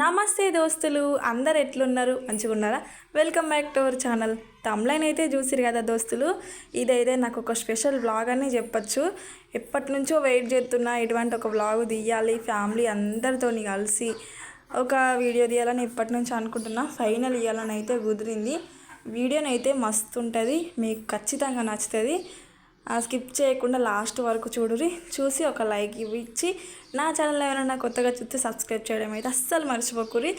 నమస్తే దోస్తులు అందరు ఎట్లున్నారు? మంచిగా ఉన్నారా welcome back to our channel తమ్లైన్ అయితే చూసిరు కదా దోస్తులు? ఇదైతే నాకు ఒక స్పెషల్ బ్లాగ్ అని చెప్పచ్చు. ఎప్పటి నుంచో వెయిట్ చేస్తున్నా ఇటువంటి ఒక బ్లాగ్ తీయాలి ఫ్యామిలీ అందరితోని కలిసి ఒక వీడియో తీయాలని ఎప్పటి నుంచో అనుకుంటున్నా. ఫైనల్ ఇవ్వాలని అయితే కుదిరింది. వీడియోనైతే మస్తు ఉంటుంది. మీకు ఖచ్చితంగా నచ్చుతుంది. స్కిప్ చేయకుండా లాస్ట్ వరకు చూడురి చూసి ఒక లైక్ ఇచ్చి నా ఛానల్ ఎవరైనా కొత్తగా చూస్తే సబ్స్క్రైబ్ చేయడం అయితే అస్సలు మర్చిపోకురి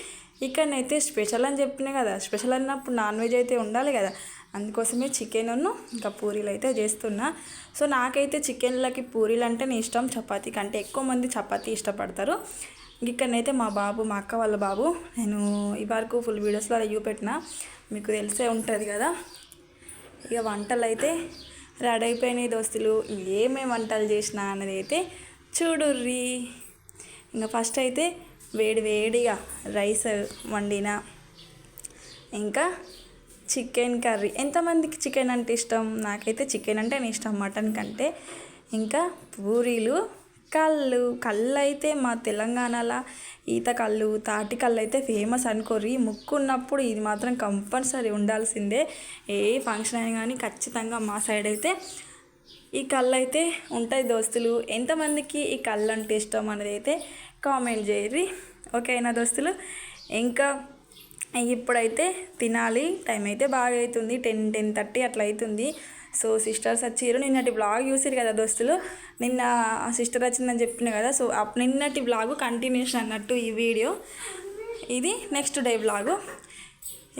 ఇక్కడనైతే స్పెషల్ అని చెప్పినా కదా స్పెషల్ అన్నప్పుడు నాన్ వెజ్ అయితే ఉండాలి కదా. అందుకోసమే చికెన్ ఇంకా పూరీలు అయితే చేస్తున్నా. సో నాకైతే చికెన్లకి పూరీలు అంటే నేను ఇష్టం చపాతీ కంటే ఎక్కువ మంది చపాతీ ఇష్టపడతారు. ఇక్కడనైతే మా బాబు మా అక్క వాళ్ళ బాబు నేను ఈ వరకు ఫుల్ వీడియోస్లో చూపెట్టిన మీకు తెలిసే ఉంటుంది కదా. ఇక వంటలు అయితే రెడీ అయిపోయినాయి దోస్తులు. ఏమేమి వంటలు చేసినా అన్నది అయితే చూడుర్రి. ఇంకా ఫస్ట్ అయితే వేడి వేడిగా రైస్ వండిన. ఇంకా చికెన్ కర్రీ. ఎంతమందికి చికెన్ అంటే ఇష్టం? నాకైతే చికెన్ అంటే ఇష్టం మటన్ కంటే. ఇంకా పూరీలు కళ్ళు కళ్ళు అయితే మా తెలంగాణలో ఈత కళ్ళు తాటి కళ్ళు అయితే ఫేమస్ అనుకోర్రి. ముక్కు ఉన్నప్పుడు ఇది మాత్రం కంపల్సరీ ఉండాల్సిందే. ఏ ఫంక్షన్ అయినా కానీ ఖచ్చితంగా మా సైడ్ అయితే ఈ కళ్ళు అయితే ఉంటాయి దోస్తులు. ఎంతమందికి ఈ కళ్ళు అంటే ఇష్టం అనేది అయితే కామెంట్ చేయరి ఓకేనా దోస్తులు? ఇంకా ఇప్పుడైతే తినాలి. టైం అయితే బాగా అవుతుంది టెన్ టెన్ థర్టీ అట్లా అవుతుంది సో సిస్టర్స్ వచ్చారు నిన్నటి బ్లాగ్ చూసారు కదా దోస్తులు? నిన్న సిస్టర్ వచ్చిందని చెప్పిన కదా సో నిన్నటి బ్లాగు కంటిన్యూషన్ అన్నట్టు ఈ వీడియో ఇది నెక్స్ట్ డే బ్లాగు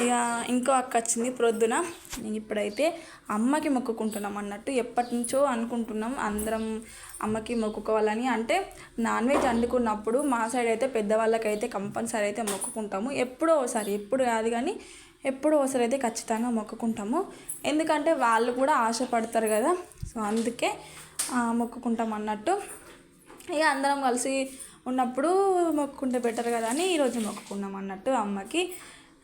ఇక ఇంకో అక్క వచ్చింది ప్రొద్దున. ఇప్పుడైతే అమ్మకి మొక్కుకుంటున్నాం అన్నట్టు ఎప్పటి నుంచో అనుకుంటున్నాం. అందరం అమ్మకి మొక్కుకోవాలని. అంటే నాన్ వెజ్ వండుకున్నప్పుడు మా సైడ్ అయితే పెద్దవాళ్ళకైతే కంపల్సరీ అయితే మొక్కుకుంటాము. ఎప్పుడో ఒకసారి ఎప్పుడు కాదు కానీ ఎప్పుడో ఒకసారి అయితే ఖచ్చితంగా మొక్కుకుంటాము. ఎందుకంటే వాళ్ళు కూడా ఆశపడతారు కదా. సో అందుకే మొక్కుకుంటాం అన్నట్టు. ఇక అందరం కలిసి ఉన్నప్పుడు మొక్కుకుంటే బెటర్ కదా అని ఈరోజు మొక్కుకున్నాం అన్నట్టు అమ్మకి.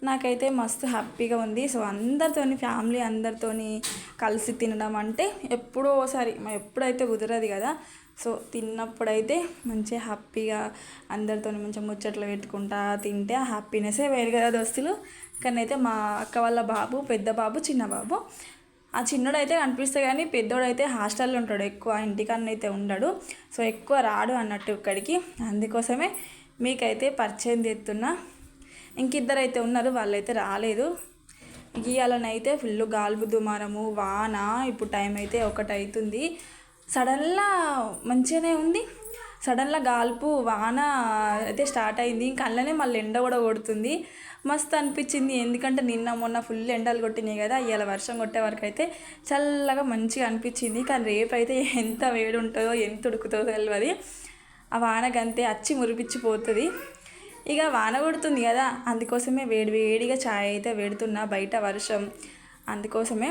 నాకైతే మస్తు హ్యాపీగా ఉంది. సో అందరితోని ఫ్యామిలీ అందరితోని కలిసి తినడం అంటే ఎప్పుడో ఒకసారి ఎప్పుడైతే కుదరదు కదా. సో తిన్నప్పుడైతే మంచిగా హ్యాపీగా అందరితో మంచిగా ముచ్చట్లు పెట్టుకుంటా తింటే ఆ హ్యాపీనెస్సే వేరు కదా దోస్తులు. కానీ అయితే మా అక్క వాళ్ళ బాబు పెద్ద బాబు చిన్న బాబు. ఆ చిన్నోడైతే కనిపిస్తే కానీ పెద్దోడైతే హాస్టల్లో ఉంటాడు. ఎక్కువ ఇంటికన్నా అయితే ఉండడు. సో ఎక్కువ రాడు అన్నట్టు ఇక్కడికి. అందుకోసమే మీకైతే పరిచయం చేస్తున్నా. ఇంకిద్దరు అయితే ఉన్నారు వాళ్ళైతే రాలేదు. గీయాలనైతే ఫుల్ గాల్పు దుమారము వాన ఇప్పుడు టైం అయితే ఒకటి అవుతుంది సడన్లా మంచిగానే ఉంది. సడన్గా గాల్పు వాన అయితే స్టార్ట్ అయింది. ఇంకా అలానే మళ్ళీ ఎండ కూడా కొడుతుంది. మస్తు అనిపించింది. ఎందుకంటే నిన్న మొన్న ఫుల్ ఎండలు కొట్టినాయి కదా. ఇవాళ వర్షం కొట్టే వరకు అయితే చల్లగా మంచిగా అనిపించింది. కానీ రేపు అయితే ఎంత వేడి ఉంటుందో ఎంత ఉడుకుతుందో తెలియదు ఆ వానకంతే అచ్చి మురిపించిపోతుంది. ఇక వాన కొడుతుంది కదా అందుకోసమే వేడి వేడిగా ఛాయ్ అయితే వేడుతున్నా బయట వర్షం. అందుకోసమే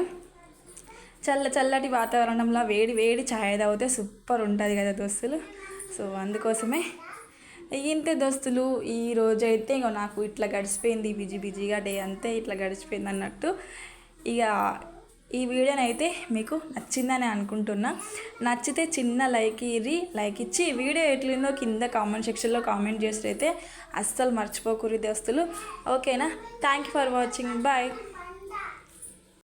చల్ల చల్లటి వాతావరణంలో వేడి వేడి ఛాయ్ తాగితే సూపర్ ఉంటుంది కదా దోస్తులు. సో అందుకోసమే ఇంతే దోస్తులు ఈ రోజు అయితే ఇక నాకు ఇట్లా గడిచిపోయింది బిజీ బిజీగా డే అంతే ఇట్లా గడిచిపోయింది అన్నట్టు. ఇక ఈ వీడియోనైతే మీకు నచ్చిందని అనుకుంటున్నా. నచ్చితే చిన్న లైక్ ఇరి లైక్ ఇచ్చి వీడియో ఎట్లిందో కింద కామెంట్ సెక్షన్లో కామెంట్ చేసి అస్సలు మర్చిపోకూరి దోస్తులు. ఓకేనా? Thank you for watching. Bye.